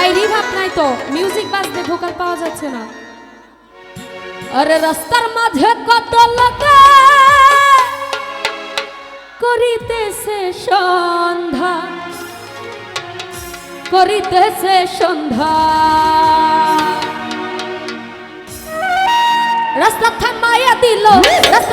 ভাই রিভাব নাই তো মিউজিক বাজতে ভোকাল পাওয়া যাচ্ছে না। আরে রাস্তার মাঝে কত লোক করিতেছে সন্ধ্যা করিতেছে সন্ধ্যা। রাস্তা থামাইয়া দিল রাস্তা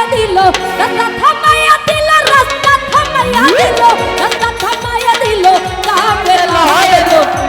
থামাইয়া দিল রাস্তা থামাইয়া দিল রাস্তা থামাইয়া দিল রাস্তা থামাইয়া দিল কাপের লয়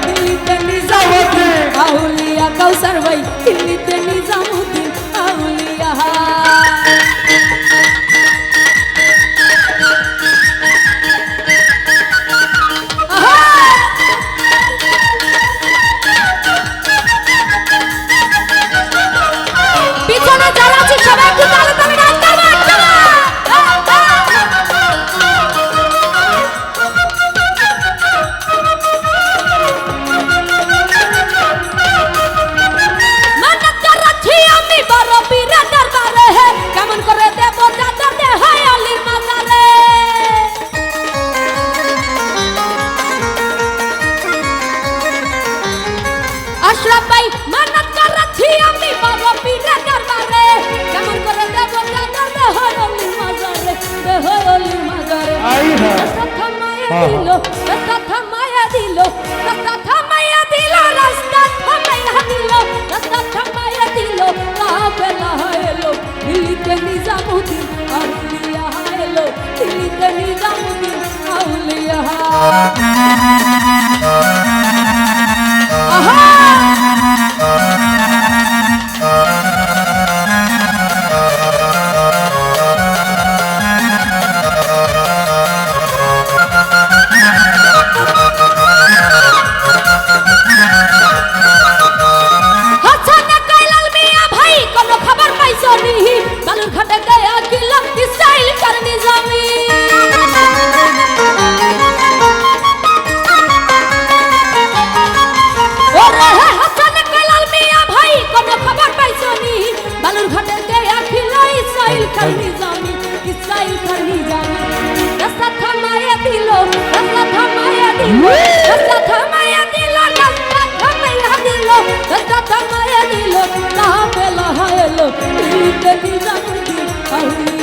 দিল রাস্তা থামাইয়া দিল রাস্তা থামাইয়া দিল, রাস্তা থামাইয়া দিল রাস্তা থামাইয়া দিল লাভেলা এলো, দিল্লিতে নিজামুদ্দিন আর দিল্লিয়া এলো, দিল্লিতে নিজামুদ্দিন, আউলিয়া। Thank you.